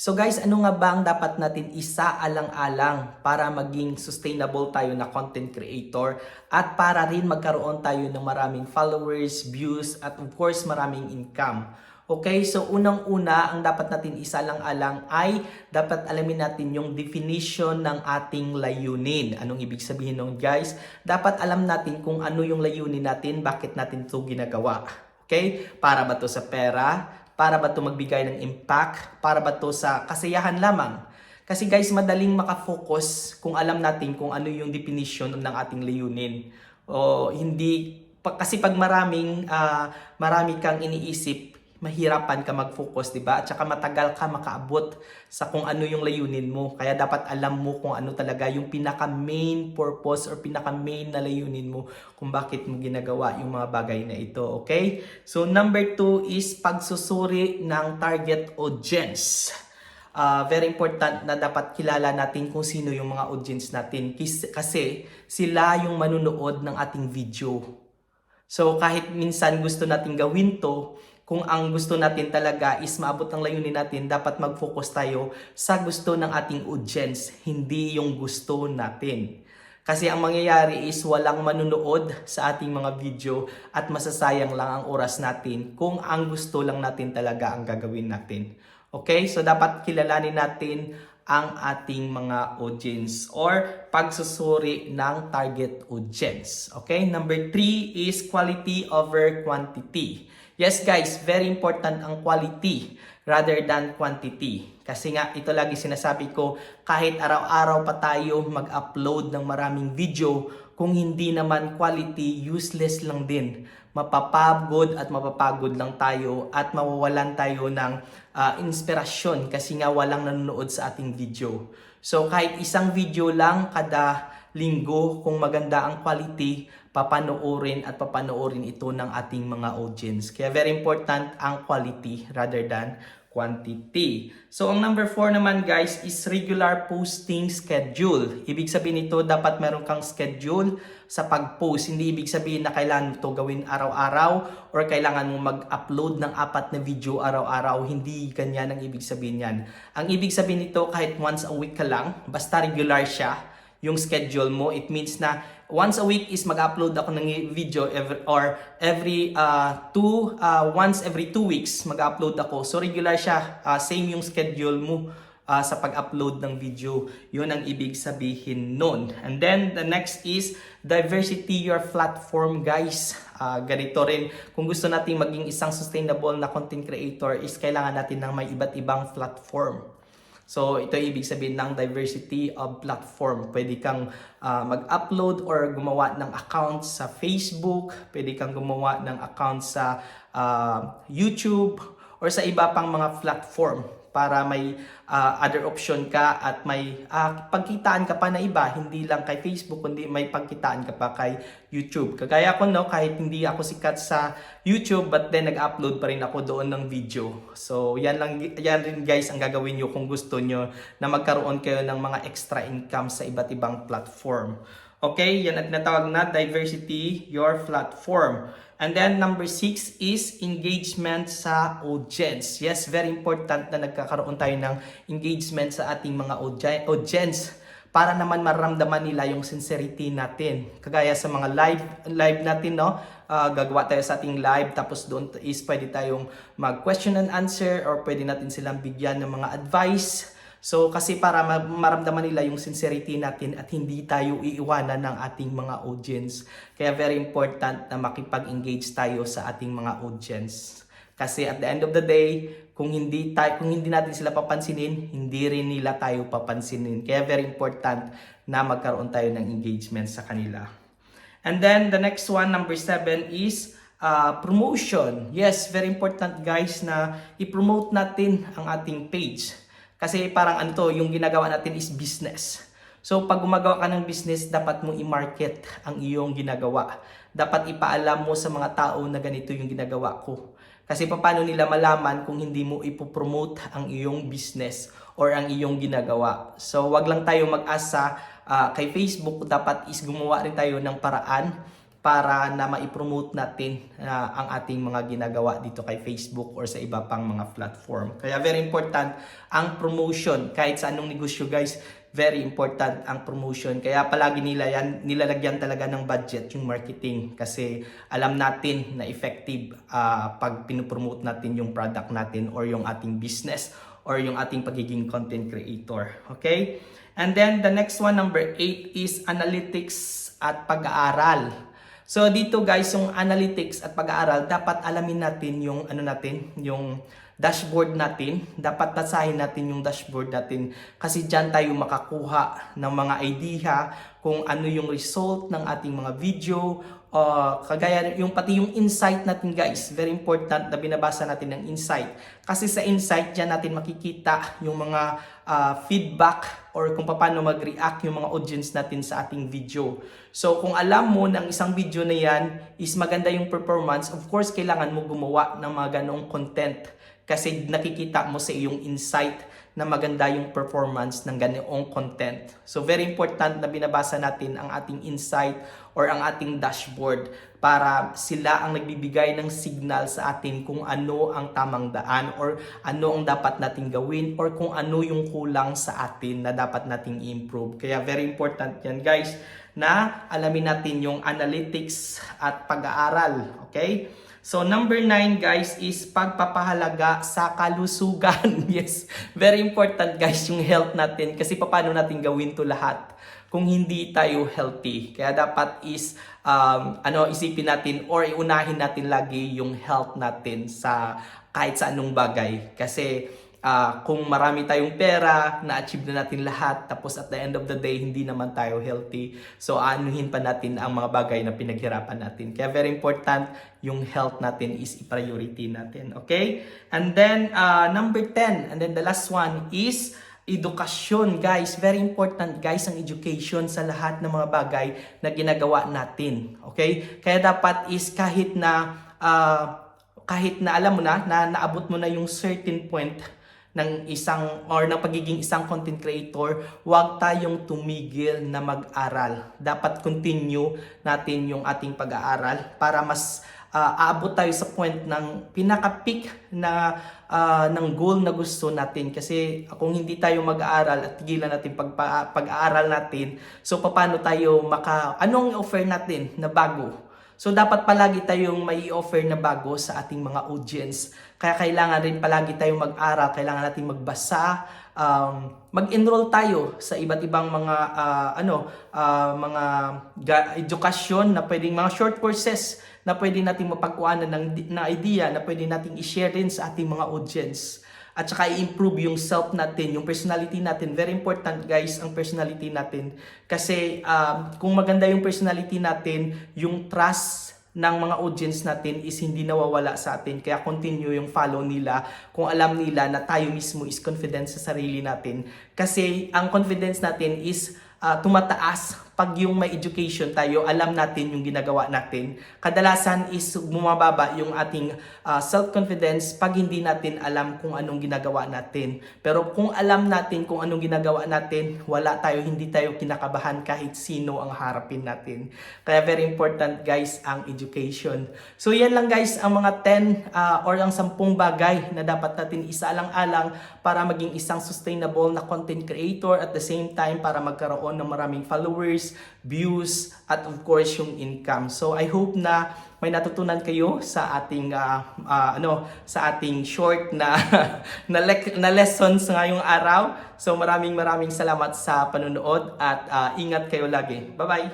So guys, ano nga ba ang dapat natin isaalang-alang para maging sustainable tayo na content creator at para rin magkaroon tayo ng maraming followers, views at of course maraming income. Okay, so unang-una ang dapat natin isalang-alang ay dapat alamin natin yung definition ng ating layunin. Anong ibig sabihin nun guys? Dapat alam natin kung ano yung layunin natin, bakit natin ito ginagawa. Okay? Para ba to sa pera? Para ba to magbigay ng impact? Para ba to sa kasiyahan lamang? Kasi guys, madaling makafocus kung alam natin kung ano yung definition ng ating layunin. O hindi kasi pag maraming ah, marami kang iniisip, mahirapan ka mag-focus, 'di ba? At saka matagal ka makaabot sa kung ano yung layunin mo. Kaya dapat alam mo kung ano talaga yung pinaka main purpose or pinaka main na layunin mo kung bakit mo ginagawa yung mga bagay na ito, okay? So number two is pagsusuri ng target audience. Ah, very important na dapat kilala natin kung sino yung mga audience natin kasi sila yung manunood ng ating video. So kahit minsan gusto natin gawin to, kung ang gusto natin talaga is maabot ang layunin natin, dapat mag-focus tayo sa gusto ng ating audience, hindi yung gusto natin. Kasi ang mangyayari is walang manunood sa ating mga video at masasayang lang ang oras natin kung ang gusto lang natin talaga ang gagawin natin. Okay? So dapat kilalanin natin ang ating mga audience or pagsusuri ng target audience. Okay? Number three is quality over quantity. Yes guys, very important ang quality rather than quantity. Kasi nga, ito lagi sinasabi ko, kahit araw-araw pa tayo mag-upload ng maraming video, kung hindi naman quality, useless lang din. Mapapagod at mapapagod lang tayo at mawawalan tayo ng ah, inspirasyon kasi nga walang nanonood sa ating video. So kahit isang video lang kada linggo, kung maganda ang quality, papanoorin at papanoorin ito ng ating mga audience. Kaya very important ang quality rather than quantity. So ang number 4 naman guys is regular posting schedule. Ibig sabihin nito dapat meron kang schedule sa pag-post. Hindi ibig sabihin na kailangan mo ito gawin araw-araw or kailangan mo mag-upload ng apat na video araw-araw. Hindi ganyan ang ibig sabihin yan. Ang ibig sabihin nito kahit once a week ka lang, basta regular siya, yung schedule mo. It means na once a week is mag-upload ako ng video every, or every uh, two, uh, once every two weeks mag-upload ako. So regular siya, uh, same yung schedule mo uh, sa pag-upload ng video. Yun ang ibig sabihin nun. And then the next is diversity your platform guys. Uh, ganito rin, kung gusto natin maging isang sustainable na content creator is kailangan natin ng may iba't ibang platform. So, ito ibig sabihin ng diversity of platform. Pwede kang ah, mag-upload or gumawa ng account sa Facebook, pwede kang gumawa ng account sa ah, YouTube, or sa iba pang mga platform para may ah, other option ka at may ah, pagkitaan ka pa na iba, hindi lang kay Facebook, kundi may pagkitaan ka pa kay YouTube. Kagaya ko no, kahit hindi ako sikat sa YouTube, but then nag-upload pa rin ako doon ng video. So, yan lang yan rin guys ang gagawin nyo kung gusto nyo na magkaroon kayo ng mga extra income sa iba't ibang platform. Okay, yan ang tinatawag na diversity your platform. And then number six is engagement sa audience. Yes, very important na nagkakaroon tayo ng engagement sa ating mga audi- audience para naman maramdaman nila yung sincerity natin. Kagaya sa mga live live natin, no? Ah, gagawa tayo sa ating live tapos doon is pwede tayong mag question and answer or pwede natin silang bigyan ng mga advice. So kasi para ma- maramdaman nila yung sincerity natin at hindi tayo iiwanan ng ating mga audience. Kaya very important na makipag-engage tayo sa ating mga audience. Kasi at the end of the day, kung hindi tayo, kung hindi natin sila papansinin, hindi rin nila tayo papansinin. Kaya very important na magkaroon tayo ng engagement sa kanila. And then the next one, number seven is uh, promotion. Yes, very important guys na i-promote natin ang ating page. Kasi parang ano to, yung ginagawa natin is business. So pag gumagawa ka ng business, dapat mo i-market ang iyong ginagawa. Dapat ipaalam mo sa mga tao na ganito yung ginagawa ko. Kasi paano nila malaman kung hindi mo ipopromote ang iyong business or ang iyong ginagawa. So wag lang tayo mag-asa ah, kay Facebook, dapat is gumawa rin tayo ng paraan para na maipromote natin ah, ang ating mga ginagawa dito kay Facebook or sa iba pang mga platform. Kaya very important ang promotion kahit sa anong negosyo guys, very important ang promotion. Kaya palagi nila yan, nilalagyan talaga ng budget yung marketing kasi alam natin na effective ah, pag pinopromote natin yung product natin or yung ating business or yung ating pagiging content creator. Okay? And then the next one, number 8 is analytics at pag-aaral. So dito guys, yung analytics at pag-aaral, dapat alamin natin yung ano natin, yung dashboard natin. Dapat basahin natin yung dashboard natin kasi diyan tayo makakuha ng mga idea kung ano yung result ng ating mga video uh, kagaya yung pati yung insight natin guys very important na binabasa natin ng insight. Kasi sa insight diyan natin makikita yung mga uh, feedback or kung paano mag-react yung mga audience natin sa ating video. So kung alam mo ng isang video na yan is maganda yung performance of course kailangan mo gumawa ng mga ganong content kasi nakikita mo sa iyong insight na maganda yung performance ng ganoong content. So very important na binabasa natin ang ating insight or ang ating dashboard para sila ang nagbibigay ng signal sa atin kung ano ang tamang daan or ano ang dapat nating gawin or kung ano yung kulang sa atin na dapat nating i-improve. Kaya very important yan guys na alamin natin yung analytics at pag-aaral. Okay? So number 9 guys is pagpapahalaga sa kalusugan. yes, very important guys yung health natin kasi paano natin gawin to lahat kung hindi tayo healthy. Kaya dapat is um, ano isipin natin or iunahin natin lagi yung health natin sa kahit sa anong bagay kasi ah, kung marami tayong pera, na-achieve na natin lahat, tapos at the end of the day, hindi naman tayo healthy. So, anuhin pa natin ang mga bagay na pinaghirapan natin. Kaya very important, yung health natin is priority natin. Okay? And then, ah, number 10, and then the last one is edukasyon, guys. Very important, guys, ang education sa lahat ng mga bagay na ginagawa natin. Okay? Kaya dapat is kahit na ah, kahit na alam mo na, na naabot mo na yung certain point ng isang or ng pagiging isang content creator, huwag tayong tumigil na mag-aral. Dapat continue natin yung ating pag-aaral para mas ah, aabot tayo sa point ng pinaka-peak na ah, ng goal na gusto natin kasi kung hindi tayo mag-aaral at tigilan natin pagpa, pag-aaral natin so paano tayo maka anong offer natin na bago So dapat palagi tayong may offer na bago sa ating mga audience. Kaya kailangan rin palagi tayong mag-aral, kailangan nating magbasa, um, mag-enroll tayo sa iba't ibang mga ah, ano, ah, mga ga- edukasyon na pwedeng mga short courses na pwede nating mapagkuhanan ng, ng idea na pwede nating i-share din sa ating mga audience at saka i-improve yung self natin, yung personality natin. Very important guys ang personality natin. Kasi um, kung maganda yung personality natin, yung trust ng mga audience natin is hindi nawawala sa atin. Kaya continue yung follow nila kung alam nila na tayo mismo is confident sa sarili natin. Kasi ang confidence natin is ah, tumataas pag yung may education tayo, alam natin yung ginagawa natin. Kadalasan is bumababa yung ating ah, self-confidence pag hindi natin alam kung anong ginagawa natin. Pero kung alam natin kung anong ginagawa natin, wala tayo, hindi tayo kinakabahan kahit sino ang harapin natin. Kaya very important guys ang education. So yan lang guys ang mga 10 ah, or ang 10 bagay na dapat natin isaalang-alang para maging isang sustainable na content creator at the same time para magkaroon ng maraming followers, views, at of course yung income. So I hope na may natutunan kayo sa ating ah, ah, ano sa ating short na na, lec- na lessons ngayong araw. So maraming maraming salamat sa panonood at ah, ingat kayo lagi. Bye-bye.